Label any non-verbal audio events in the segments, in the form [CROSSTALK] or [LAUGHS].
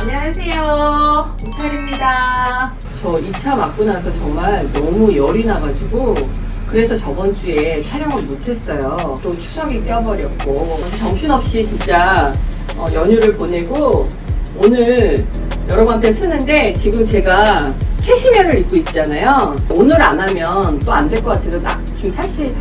안녕하세요. 우탈입니다. 저 2차 맞고 나서 정말 너무 열이 나가지고 그래서 저번 주에 촬영을 못했어요. 또 추석이 껴버렸고 정신없이 진짜 어, 연휴를 보내고 오늘 여러분한테 쓰는데 지금 제가 캐시미어를 입고 있잖아요. 오늘 안 하면 또 안 될 것 같아서 나 지금 사실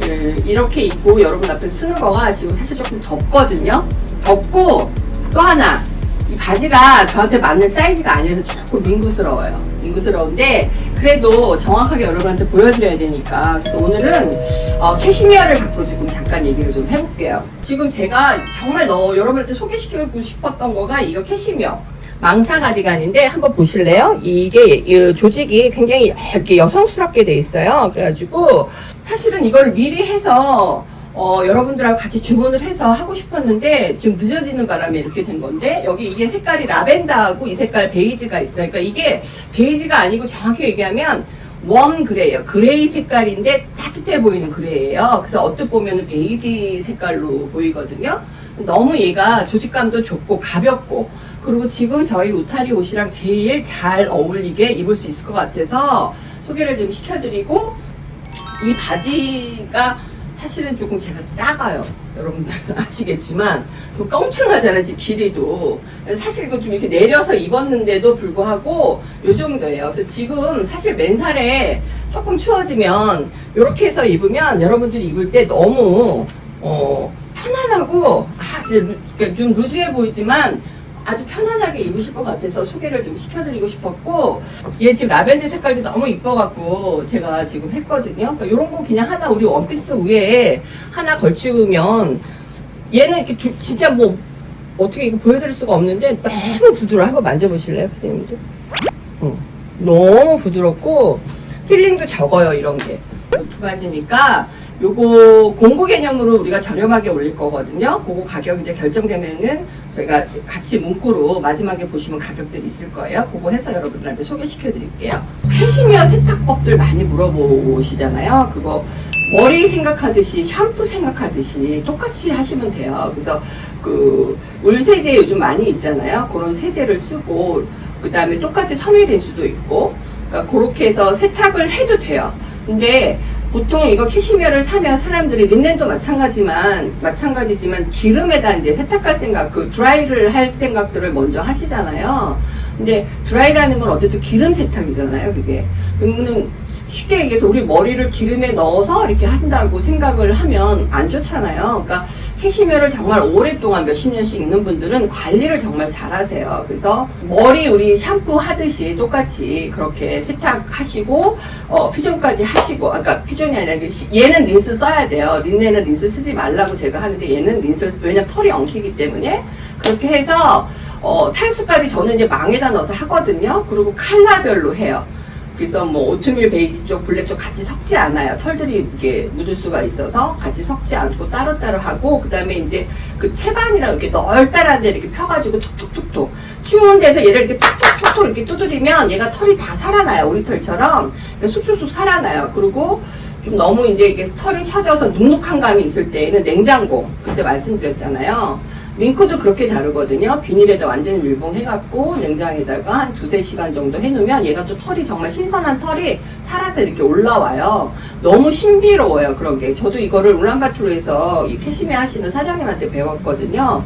그, 이렇게 입고 여러분 앞에 쓰는 거가 지금 사실 조금 덥거든요. 덥고 또 하나 이 바지가 저한테 맞는 사이즈가 아니라서 조금 민구스러워요. 민구스러운데 그래도 정확하게 여러분한테 보여드려야 되니까 그래서 오늘은 어, 캐시미어를 갖고 지금 잠깐 얘기를 좀 해볼게요. 지금 제가 정말 너 여러분한테 소개시키고 싶었던 거가 이거 캐시미어. 망사 가디건인데 한번 보실래요? 이게 이 조직이 굉장히 이렇게 여성스럽게 돼 있어요. 그래가지고 사실은 이걸 미리 해서 어, 여러분들하고 같이 주문을 해서 하고 싶었는데 지금 늦어지는 바람에 이렇게 된 건데 여기 이게 색깔이 라벤더하고 이 색깔 베이지가 있어요. 그러니까 이게 베이지가 아니고 정확히 얘기하면 웜 그레이요. 그레이 색깔인데 따뜻해 보이는 그레이예요. 그래서 어떻게 보면 베이지 색깔로 보이거든요. 너무 얘가 조직감도 좋고 가볍고 그리고 지금 저희 우타리 옷이랑 제일 잘 어울리게 입을 수 있을 것 같아서 소개를 좀 시켜드리고 이 바지가 사실은 조금 제가 작아요. 여러분들 [LAUGHS] 아시겠지만 좀 껑충하잖아요. 지금 길이도. 사실 이거 좀 이렇게 내려서 입었는데도 불구하고 요 정도예요. 그래서 지금 사실 맨살에 조금 추워지면 이렇게 해서 입으면 여러분들이 입을 때 너무 어, 편안하고 아, 진짜 루- 그러니까 좀 루즈해 보이지만 아주 편안하게 입으실 것 같아서 소개를 좀 시켜드리고 싶었고 얘 지금 라벤더 색깔도 너무 이뻐갖고 제가 지금 했거든요. 그러니까 이런 거 그냥 하나 우리 원피스 위에 하나 걸치우면 얘는 이렇게 두- 진짜 뭐 어떻게 이거 보여드릴 수가 없는데 너무 부드러워. 한번 만져보실래요, 선생님들? 응. 너무 부드럽고 필링도 적어요, 이런 게. 이두 가지니까 요거 공구 개념으로 우리가 저렴하게 올릴 거거든요. 그거 가격 이제 결정되면은 저희가 같이 문구로 마지막에 보시면 가격들이 있을 거예요. 그거 해서 여러분들한테 소개시켜 드릴게요. 캐시미어 세탁법들 많이 물어보시잖아요. 그거 머리 생각하듯이 샴푸 생각하듯이 똑같이 하시면 돼요. 그래서 그 울세제 요즘 많이 있잖아요. 그런 세제를 쓰고 그 다음에 똑같이 섬유린수도 있고 그러니까 그렇게 해서 세탁을 해도 돼요. 근데 보통 이거 캐시미어를 사면 사람들이 린넨도 마찬가지만 마찬가지지만 기름에다 이제 세탁할 생각, 그 드라이를 할 생각들을 먼저 하시잖아요. 근데 드라이라는 건 어쨌든 기름 세탁이잖아요, 그게. 그러면 쉽게 얘기해서 우리 머리를 기름에 넣어서 이렇게 한다고 생각을 하면 안 좋잖아요. 그러니까 캐시미어를 정말 오랫동안 몇십 년씩 입는 분들은 관리를 정말 잘 하세요. 그래서 머리 우리 샴푸 하듯이 똑같이 그렇게 세탁하시고 어, 피존까지 하시고 아, 그러니까 피존이 아니라 얘는 린스 써야 돼요. 린넨은 린스 쓰지 말라고 제가 하는데 얘는 린스를 쓰 왜냐면 털이 엉키기 때문에 그렇게 해서 어, 탈수까지 저는 이제 망에다 넣어서 하거든요. 그리고 칼라별로 해요. 그래서 뭐 오트밀 베이지 쪽, 블랙 쪽 같이 섞지 않아요. 털들이 이렇게 묻을 수가 있어서 같이 섞지 않고 따로따로 하고 그다음에 이제 그 채반이랑 이렇게 널따라데 이렇게 펴가지고 톡톡톡톡 추운 데서 얘를 이렇게 톡톡톡톡 이렇게 두드리면 얘가 털이 다 살아나요. 우리 털처럼 그러니까 쑥쑥쑥 살아나요. 그리고 좀 너무 이제 이게 털이 쳐져서 눅눅한 감이 있을 때에는 냉장고 그때 말씀드렸잖아요. 링크도 그렇게 다르거든요. 비닐에다 완전히 밀봉해갖고 냉장에다가 한 두세 시간 정도 해놓으면 얘가 또 털이 정말 신선한 털이 살아서 이렇게 올라와요. 너무 신비로워요. 그런 게. 저도 이거를 울란바토르에서 이 캐시미 하시는 사장님한테 배웠거든요.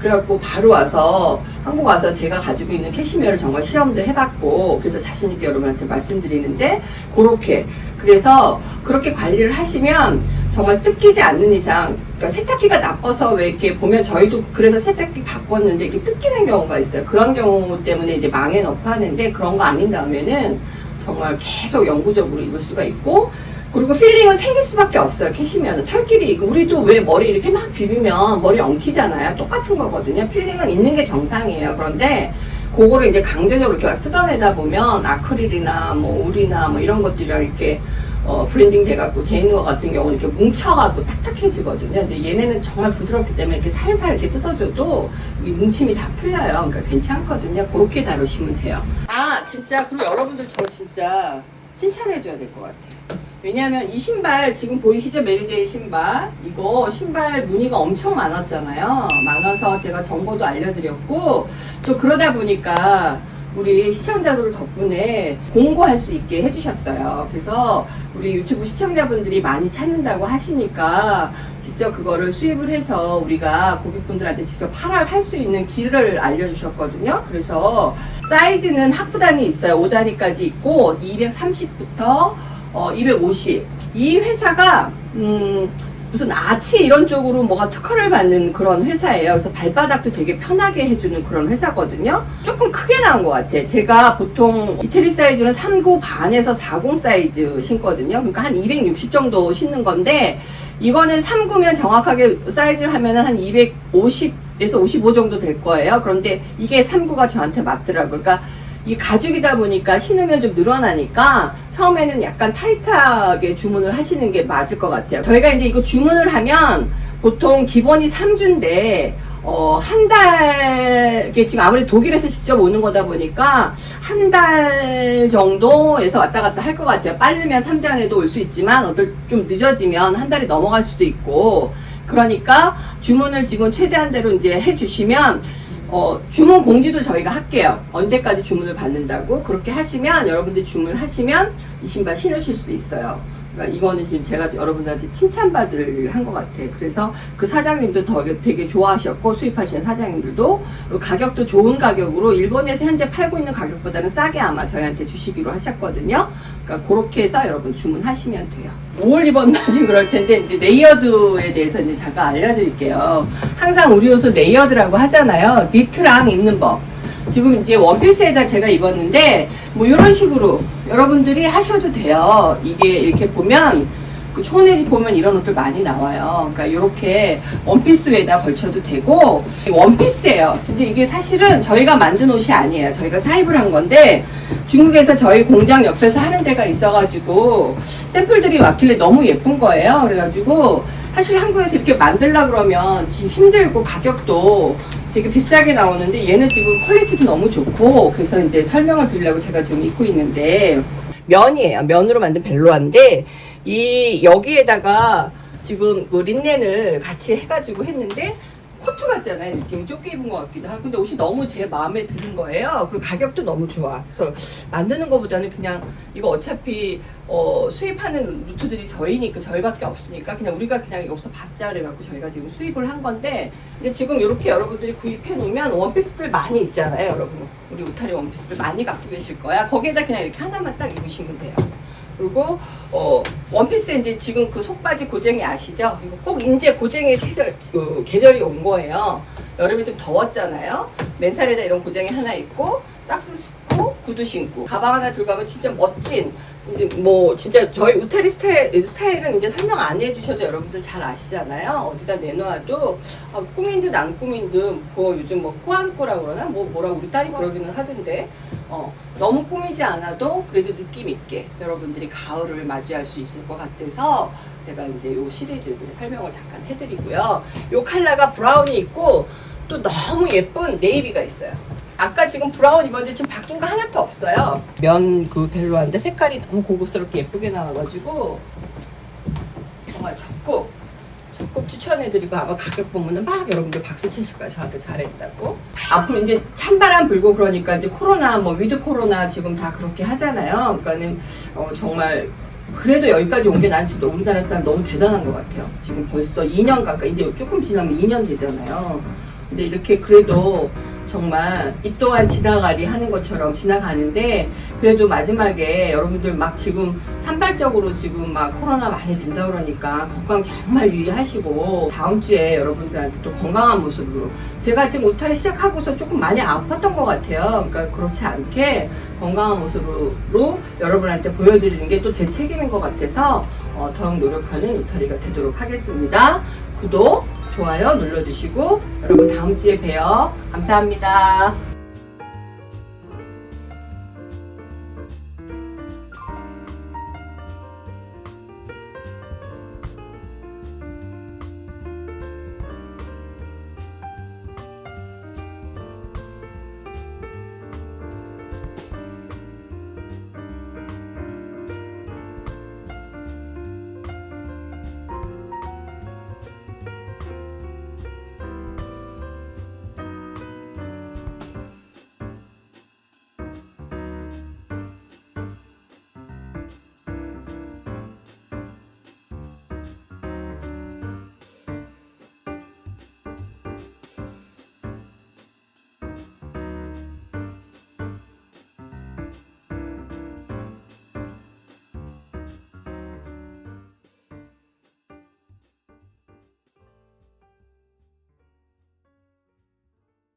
그래갖고 바로 와서 한국 와서 제가 가지고 있는 캐시미어를 정말 시험도 해봤고 그래서 자신 있게 여러분한테 말씀드리는데 그렇게. 그래서 그렇게 관리를 하시면 정말 뜯기지 않는 이상 그러니까 세탁기가 나빠서 왜 이렇게 보면 저희도 그래서 세탁기 바꿨는데 이렇게 뜯기는 경우가 있어요. 그런 경우 때문에 이제 망에 넣고 하는데 그런 거 아닌 다음에는 정말 계속 영구적으로 입을 수가 있고 그리고 필링은 생길 수밖에 없어요. 캐시미어는 털끼리 우리도 왜 머리 이렇게 막 비비면 머리 엉키잖아요. 똑같은 거거든요. 필링은 있는 게 정상이에요. 그런데 그거를 이제 강제적으로 이렇게 막 뜯어내다 보면 아크릴이나 뭐 울이나 뭐 이런 것들이랑 이렇게 어, 브랜딩 돼갖고 돼 있는 것 같은 경우는 이렇게 뭉쳐갖고 딱딱해지거든요. 근데 얘네는 정말 부드럽기 때문에 이렇게 살살 이렇게 뜯어줘도 이 뭉침이 다 풀려요. 그러니까 괜찮거든요. 그렇게 다루시면 돼요. 아, 진짜. 그리고 여러분들 저 진짜 칭찬해줘야 될 것 같아요. 왜냐하면 이 신발 지금 보이시죠? 메리제이 신발. 이거 신발 문의가 엄청 많았잖아요. 많아서 제가 정보도 알려드렸고 또 그러다 보니까 우리 시청자들 덕분에 공고할 수 있게 해주셨어요. 그래서 우리 유튜브 시청자분들이 많이 찾는다고 하시니까 직접 그거를 수입을 해서 우리가 고객분들한테 직접 팔할 수 있는 길을 알려주셨거든요. 그래서 사이즈는 하프단이 있어요. 5단위까지 있고 230부터 어, 250. 이 회사가, 음, 무슨 아치 이런 쪽으로 뭐가 특허를 받는 그런 회사예요. 그래서 발바닥도 되게 편하게 해주는 그런 회사거든요. 조금 크게 나온 것 같아. 제가 보통 이태리 사이즈는 39 반에서 40 사이즈 신거든요. 그러니까 한 260 정도 신는 건데, 이거는 39면 정확하게 사이즈를 하면은 한 250에서 55 정도 될 거예요. 그런데 이게 39가 저한테 맞더라고요. 그러니까 이 가죽이다 보니까 신으면 좀 늘어나니까 처음에는 약간 타이트하게 주문을 하시는 게 맞을 것 같아요. 저희가 이제 이거 주문을 하면 보통 기본이 3주인데 어, 한 달, 이게 지금 아무리 독일에서 직접 오는 거다 보니까 한 달 정도에서 왔다 갔다 할 것 같아요. 빠르면 3주 안에도 올 수 있지만, 어떨 좀 늦어지면 한 달이 넘어갈 수도 있고, 그러니까 주문을 지금 최대한 대로 이제 해주시면, 어, 주문 공지도 저희가 할게요. 언제까지 주문을 받는다고. 그렇게 하시면, 여러분들 주문하시면 이 신발 신으실 수 있어요. 그러니까 이거는 지금 제가 여러분들한테 칭찬받을 한 것 같아요. 그래서 그 사장님도 되게, 되게 좋아하셨고, 수입하시는 사장님들도, 가격도 좋은 가격으로 일본에서 현재 팔고 있는 가격보다는 싸게 아마 저희한테 주시기로 하셨거든요. 그러니까 그렇게 해서 여러분 주문하시면 돼요. 5월 입었나지 그럴 텐데, 이제 레이어드에 대해서 이제 잠깐 알려드릴게요. 항상 우리 옷은 레이어드라고 하잖아요. 니트랑 입는 법. 지금 이제 원피스에다 제가 입었는데 뭐 이런 식으로 여러분들이 하셔도 돼요. 이게 이렇게 보면 그 초원에 보면 이런 옷들 많이 나와요. 그러니까 이렇게 원피스 위에다 걸쳐도 되고 이 원피스예요. 근데 이게 사실은 저희가 만든 옷이 아니에요. 저희가 사입을 한 건데 중국에서 저희 공장 옆에서 하는 데가 있어가지고 샘플들이 왔길래 너무 예쁜 거예요. 그래가지고 사실 한국에서 이렇게 만들라 그러면 힘들고 가격도 되게 비싸게 나오는데 얘는 지금 퀄리티도 너무 좋고 그래서 이제 설명을 드리려고 제가 지금 입고 있는데 면이에요. 면으로 만든 벨로아인데 이 여기에다가 지금 그 린넨을 같이 해가지고 했는데 코트 같잖아요. 느낌이 좁게 입은 것 같기도 하고. 근데 옷이 너무 제 마음에 드는 거예요. 그리고 가격도 너무 좋아. 그래서 만드는 것보다는 그냥 이거 어차피 어, 수입하는 루트들이 저희니까 저희밖에 없으니까 그냥 우리가 그냥 여기서 받자 그래갖고 저희가 지금 수입을 한 건데 근데 지금 이렇게 여러분들이 구입해 놓으면 원피스들 많이 있잖아요. 여러분. 우리 우타리 원피스들 많이 갖고 계실 거야. 거기에다 그냥 이렇게 하나만 딱 입으시면 돼요. 그리고 어 원피스 이제 지금 그 속바지 고쟁이 아시죠? 꼭 이제 고쟁의 계절 그 계절이 온 거예요. 여름이 좀 더웠잖아요. 맨살에다 이런 고쟁이 하나 있고 신고 구두 신고 가방 하나 들고 가면 진짜 멋진 이제 뭐 진짜 저희 우타리 스타일 스타일은 이제 설명 안 해주셔도 여러분들 잘 아시잖아요. 어디다 내놓아도 아, 꾸민 듯 안 꾸민 듯 그거 요즘 뭐 꾸안꾸라 그러나 뭐 뭐라 우리 딸이 그러기는 하던데 어 너무 꾸미지 않아도 그래도 느낌 있게 여러분들이 가을을 맞이할 수 있을 것 같아서 제가 이제 요 시리즈 설명을 잠깐 해드리고요. 요 컬러가 브라운이 있고 또 너무 예쁜 네이비가 있어요. 아까 지금 브라운 입었는데 지금 바뀐 거 하나도 없어요. 면 그 벨로한데 색깔이 너무 고급스럽게 예쁘게 나와가지고 정말 적극 적극 추천해드리고 아마 가격 보면은 막 여러분들 박수 치실 거예요. 저한테 잘했다고. 앞으로 이제 찬바람 불고 그러니까 이제 코로나 뭐 위드 코로나 지금 다 그렇게 하잖아요. 그러니까는 어, 정말 그래도 여기까지 온 게 난 진짜 우리나라 사람 너무 대단한 것 같아요. 지금 벌써 2년 가까이 이제 조금 지나면 2년 되잖아요. 근데 이렇게 그래도 정말 이 또한 지나가리 하는 것처럼 지나가는데 그래도 마지막에 여러분들 막 지금 산발적으로 지금 막 코로나 많이 된다 그러니까 건강 정말 유의하시고 다음 주에 여러분들한테 또 건강한 모습으로 제가 지금 오타리 시작하고서 조금 많이 아팠던 것 같아요. 그러니까 그렇지 않게 건강한 모습으로 여러분한테 보여드리는 게 또 제 책임인 것 같아서 어, 더욱 노력하는 오타리가 되도록 하겠습니다. 구독, 좋아요 눌러주시고 여러분 다음 주에 봬요. 감사합니다.